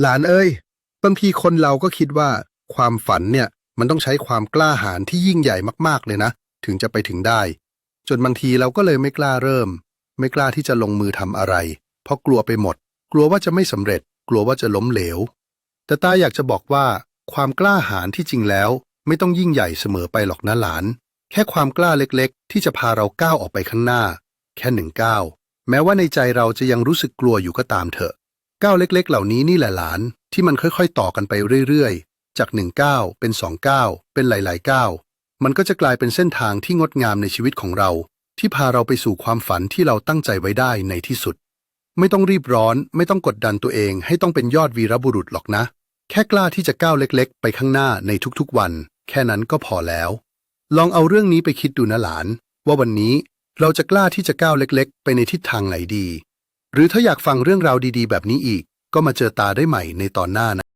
หลานเอ้ยบางทีคนเราก็คิดว่าความฝันเนี่ยมันต้องใช้ความกล้าหาญที่ยิ่งใหญ่มากๆเลยนะ ถึงจะไปถึงได้ จนบางทีเราก็เลยไม่กล้าเริ่ม ไม่กล้าที่จะลงมือทำอะไร เพราะกลัวไปหมด กลัวว่าจะไม่สำเร็จ กลัวว่าจะล้มเหลว แต่ตาอยากจะบอกว่า ความกล้าหาญที่จริงแล้ว ไม่ต้องยิ่งใหญ่เสมอไปหรอกนะหลาน แค่ความกล้าเล็กๆ ที่จะพาเราก้าวออกไปข้างหน้า แค่หนึ่งก้าวแม้ว่าในใจเราจะยังรู้สึกกลัวอยู่ก็ตามเถอะ ก้าวเล็ก ๆ เหล่านี้นี่แหละหลานที่มันค่อยๆ ต่อกันไปเรื่อยๆ จากหนึ่งก้าวเป็นสองก้าวเป็นหลายๆก้าวมันก็จะกลายเป็นเส้นทางที่งดงามในชีวิตของเรา ที่พาเราไปสู่ความฝันที่เราตั้งใจไว้ได้ในที่สุด ไม่ต้องรีบร้อน ไม่ต้องกดดันตัวเอง ให้ต้องเป็นยอดวีรบุรุษหรอกนะ แค่กล้าที่จะก้าวเล็ก ๆ ไปข้างหน้าในทุกๆวัน แค่นั้นก็พอแล้ว ลองเอาเรื่องนี้ไปคิดดูนะหลาน ว่าวันนี้เราจะกล้าที่จะก้าวเล็ก ๆ ไปในทิศทางไหนดี หรือถ้าอยากฟังเรื่องราวดีๆ แบบนี้อีก ก็มาเจอตาได้ใหม่ในตอนหน้านะ